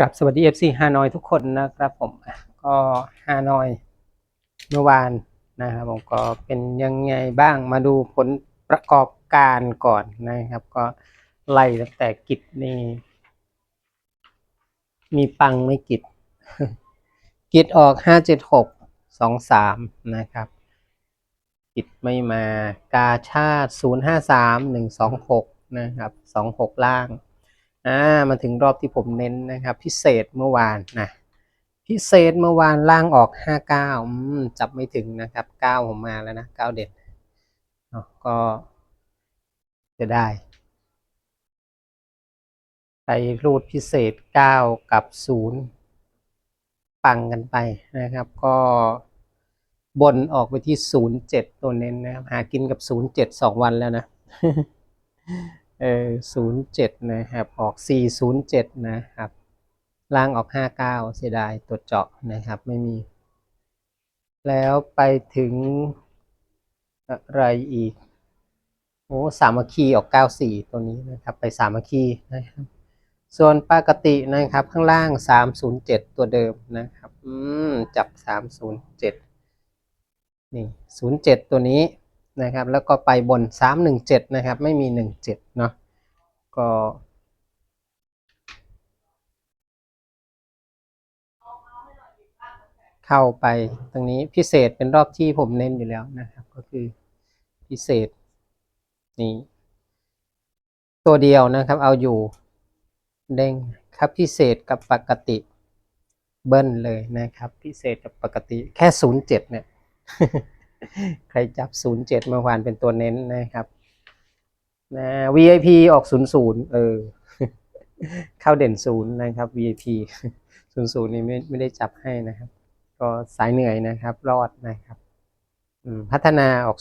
กลับสวัสดี FC ฮานอยทุกคนนะครับผมก็ฮานอยเมื่อวานนะครับผมก็เป็นยังไงบ้างมาดูผลประกอบการก่อนนะครับ ก็ไล่ตั้งแต่กิจนี่มีปังไม่กิจ กิจออกห้าเจ็ดหกสองสามนะครับ กิจไม่มากาชาติศูนย์ห้าสามหนึ่งสองหกนะครับสองหกล่าง อ่ามาถึงรอบที่ผมเน้นนะครับ พิเศษเมื่อวานนะพิเศษเมื่อวานล่างออกห้าเก้าจับไม่ถึงนะครับเก้าผมมาแล้วนะเก้าเด็ดเนาะก็จะได้ไปรูดพิเศษเก้ากับศูนย์ปังกันไปนะครับ ก็บนออกไปที่ศูนย์เจ็ดตัวเน้นนะครับ หากินกับศูนย์เจ็ดสองวันแล้วนะ เออศูนย์เจ็ดนะครับ ออกสี่ศูนย์เจ็ดนะครับ ล่างออกห้าเก้าเสียดายตัวเจาะนะครับไม่มี แล้วไปถึงอะไรอีก โอ้สามัคคีออกเก้าสี่ตัวนี้นะครับ ไปสามัคคีนะครับ ส่วนปกตินะครับ ข้างล่างสามศูนย์เจ็ดตัวเดิมนะครับ อืม จับสามศูนย์เจ็ดนี่ศูนย์เจ็ดตัวนี้ นะครับ แล้วก็ไปบน 317 นะครับ ไม่มี 17 เนาะก็เข้าไปตรงนี้พิเศษเป็นรอบที่ผมเน้นอยู่แล้วนะครับ ก็คือพิเศษนี่ตัวเดียวนะครับเอาอยู่เด้งครับพิเศษกับปกติเบิ้ลเลยนะครับ พิเศษกับปกติแค่ 07 เนี่ย ใครจับ 07 เมื่อวานเป็นตัวเน้นนะครับนะ VIP ออก 00 เออ เข้าเด่น0นะครับ VIP 00 นี่ไม่ไม่ได้จับให้นะครับ ก็สายเหนื่อยนะครับ รอดนะครับพัฒนาออก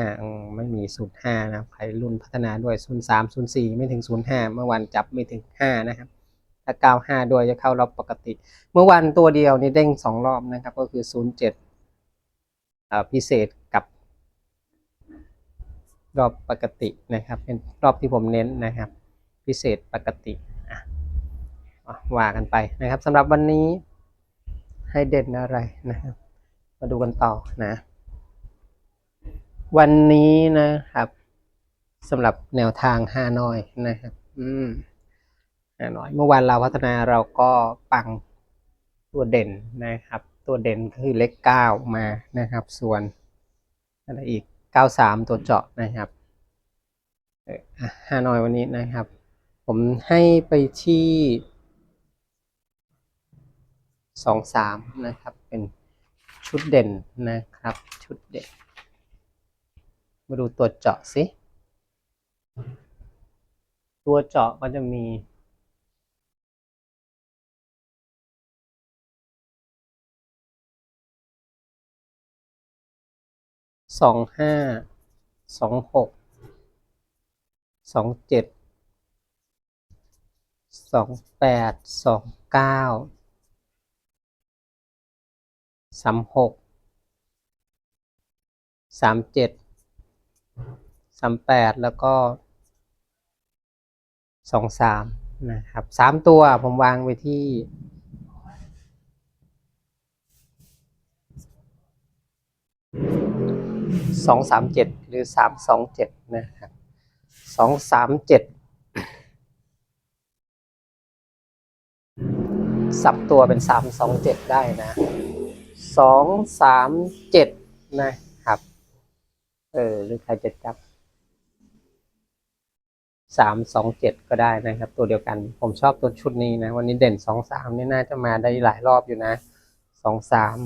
05 ไม่มี 05 นะครับ ใครรุ่นพัฒนาด้วย 03 04 ไม่ถึง 05 เมื่อวานจับไม่ถึง 5 นะครับ ถ้า 95 ด้วยจะเข้ารอบปกติ เมื่อวันตัวเดียวนี่เด้ง 2 รอบนะครับ ก็คือ 07 พิเศษกับรอบปกตินะครับ เป็นรอบที่ผมเน้นนะครับ พิเศษปกติว่ากันไปนะครับสำหรับวันนี้ให้เด่นอะไรนะครับ มาดูกันต่อนะ วันนี้นะครับสำหรับแนวทางฮานอยนะครับ อืมฮานอย เมื่อวานเราพัฒนาเราก็ปังตัวเด่นนะครับ ตัวเด่นคือเลขเก้ามานะครับ ส่วนอะไรอีกเก้าสามตัวเจาะนะครับเอออะฮานอยวันนี้นะครับ ผมให้ไปที่สองสามนะครับ เป็นชุดเด่นนะครับ ชุดเด่น มาดูตัวเจาะสิ ตัวเจาะก็จะมี สองห้าสองหกสองเจ็ดสองแปดสองเก้าสามหกสามเจ็ดสามแปดแล้วก็สองสามนะครับสามตัวผมวางไว้ที่ สองสามเจ็ดหรือสามสองเจ็ดนะครับสองสามเจ็ดสับตัวเป็นสามสองเจ็ดได้นะสองสามเจ็ดนะครับ เออหรือใครจะจับสามสองเจ็ดก็ได้นะครับ ตัวเดียวกันผมชอบตัวชุดนี้นะ วันนี้เด่นสองสามนี่น่าจะมาได้หลายรอบอยู่นะสองสาม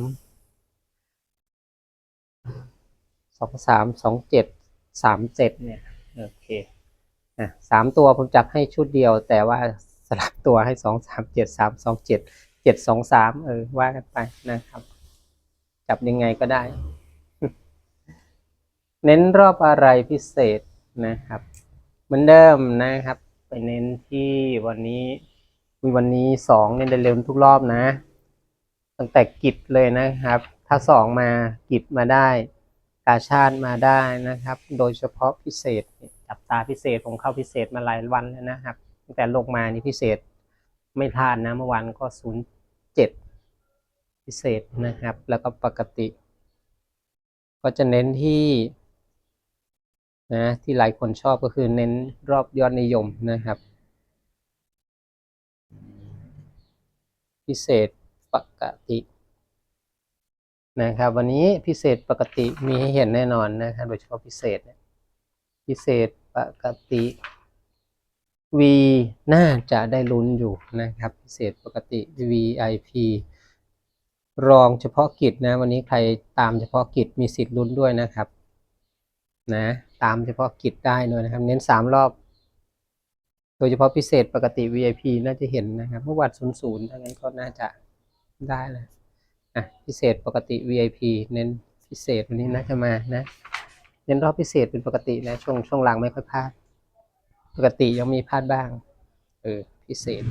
สองสามสองเจ็ดสามเจ็ดเนี่ยโอเคอะสามตัวผมจับให้ชุดเดียว แต่ว่าสลับตัวให้สองสามเจ็ดสามสองเจ็ดเจ็ดสองสามเออว่ากันไปนะครับ จับยังไงก็ได้ เน้นรอบอะไรพิเศษนะครับเหมือนเดิมนะครับ ไปเน้นที่วันนี้มีวันนี้สองเนี่ยเร็วๆทุกรอบนะ ตั้งแต่กิจเลยนะครับ ถ้าสองมากิจมาได้ กาชาติมาได้นะครับ โดยเฉพาะพิเศษจับตาพิเศษผมเข้าพิเศษมาหลายวันแล้วนะครับตั้งแต่ลงมานี่พิเศษไม่พลาดนะเมื่อวานก็ศูนย์เจ็ดพิเศษนะครับ แล้วก็ปกติ ก็จะเน้นที่นะที่หลายคนชอบก็คือเน้นรอบยอดนิยมนะครับ พิเศษปกติ นะครับวันนี้พิเศษปกติมีให้เห็นแน่นอนนะครับโดยเฉพาะพิเศษเนี่ยพิเศษปกติ V น่าจะได้ลุ้นอยู่นะครับ พิเศษปกติ VIP รองเฉพาะกิจนะ วันนี้ใครตามเฉพาะกิจมีสิทธิ์ลุ้นด้วยนะครับนะตามเฉพาะกิจได้เลยนะครับ เน้นสามรอบ โดยเฉพาะพิเศษปกติ VIP น่าจะเห็นนะครับเมื่อวันศูนย์ศูนย์ถ้างั้นก็น่าจะได้เลย อะพิเศษปกติ VIP เน้นพิเศษวันนี้น่าจะมานะเน้นรอบพิเศษเป็นปกตินะช่วงช่วงหลังไม่ค่อยพลาด ปกติยังมีพลาดบ้างเออพิเศษ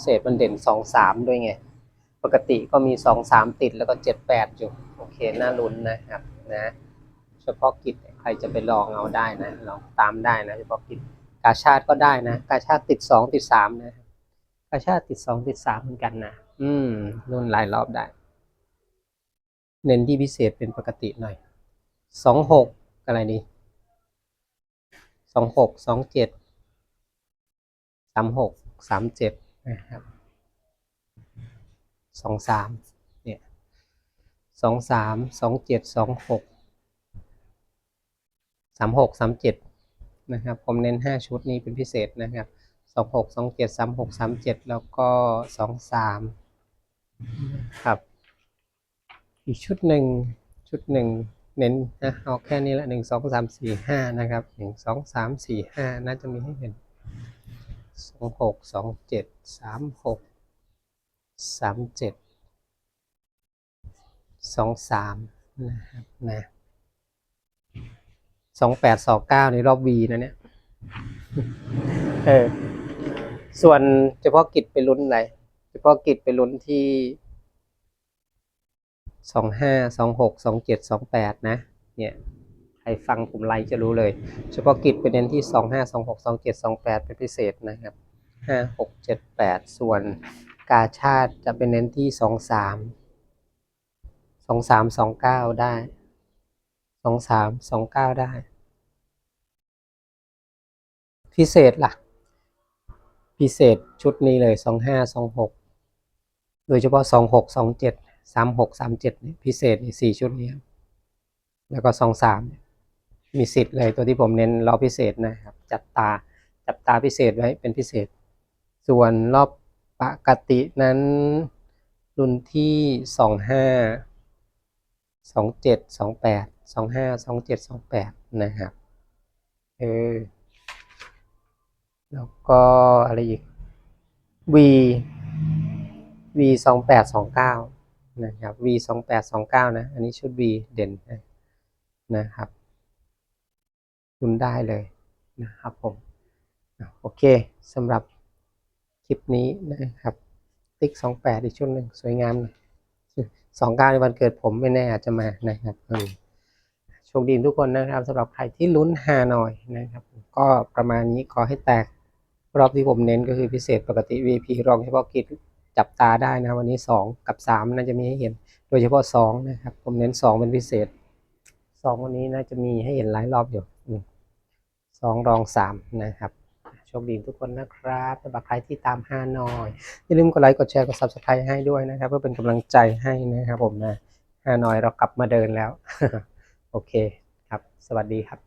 เศษมันเด่นสองสามด้วยไง ปกติก็มีสองสามติดแล้วก็เจ็ดแปดอยู่ โอเค น่าลุ้นนะครับนะ เฉพาะกิจใครจะไปลองเอาได้นะลองตามได้นะ เฉพาะกิจกาชาติก็ได้นะ กาชาติติดสองติดสามนะ กาชาติติดสองติดสามเหมือนกันนะ อืมลุ้นหลายรอบได้ เน้นที่พิเศษเป็นปกติหน่อยสองหกอะไรดีสองหกสองเจ็ดสามหกสามเจ็ดนะครับสองสามเนี่ยสองสามสองเจ็ดสองหกสามหกสามเจ็ดนะครับผมเน้นห้าชุดนี้เป็นพิเศษนะครับสองหกสองเจ็ดสามหกสามเจ็ดแล้วก็สองสาม ครับ อีกชุดหนึ่งชุดหนึ่งเน้นนะเอาแค่นี้ละหนึ่งสองสามสี่ห้านะครับหนึ่งสองสามสี่ห้าน่าจะมีให้เห็นสองหกสองเจ็ดสามหกสามเจ็ดสองสามนะครับนะสองแปดสองเก้าในรอบวีนะเนี่ยเออส่วนเฉพาะกิจไปลุ้นอะไร ฉพาะกิจไปลุ้นที่สองห้าสองหกสองเจ็ดสองแปดนะ เนี่ยใครฟังผมไลฟ์จะรู้เลย เฉพาะกิจไปเน้นที่สองห้าสองหกสองเจ็ดสองแปดเป็นพิเศษนะครับห้าหกเจ็ดแปดส่วนกาชาติจะเป็นเน้นที่สองสามสองสามสองเก้าได้สองสามสองเก้าได้ พิเศษล่ะ พิเศษชุดนี้เลยสองห้าสองหก โดยเฉพาะสองหกสองเจ็ดสามหกสามเจ็ดพิเศษสี่ชุดนี้แล้วก็สองสามมีสิทธิ์เลยตัวที่ผมเน้นรอบพิเศษนะครับ จับตาจับตาพิเศษไว้เป็นพิเศษ ส่วนรอบปกตินั้นรุ่นที่สองห้าสองเจ็ดสองแปดสองห้าสองเจ็ดสองแปดนะครับ เออ แล้วก็อะไรอีก V V สองแปดสองเก้านะครับ V สองแปดสองเก้านะ อันนี้ชุด V เด่นนะครับคุณได้เลยนะครับผม โอเคสำหรับคลิปนี้นะครับ ติ๊กสองแปดอีกชุดหนึ่งสวยงามสองเก้าในวันเกิดผมไม่แน่อาจจะมานะครับโชคดีทุกคนนะครับสำหรับใครที่ลุ้นฮาหน่อยนะครับ ก็ประมาณนี้ขอให้แตกรอบที่ผมเน้นก็คือพิเศษปกติ VP รองเฉพาะกิจ จับตาได้นะวันนี้ 2 กับ 3 น่าจะมีให้เห็น โดยเฉพาะ 2 นะครับ ผมเน้น 2 เป็นพิเศษ 2 วันนี้น่าจะมีให้เห็นหลายรอบอยู่สองรอง 3 นะครับโชคดีทุกคนนะครับสำหรับใครที่ตามห้าน่อยอย่าลืมกดไลค์กดแชร์กด subscribe ให้ด้วยนะครับ เพื่อเป็นกำลังใจให้นะครับผมนะห้าน่อยเรากลับมาเดินแล้ว โอเคครับ สวัสดีครับ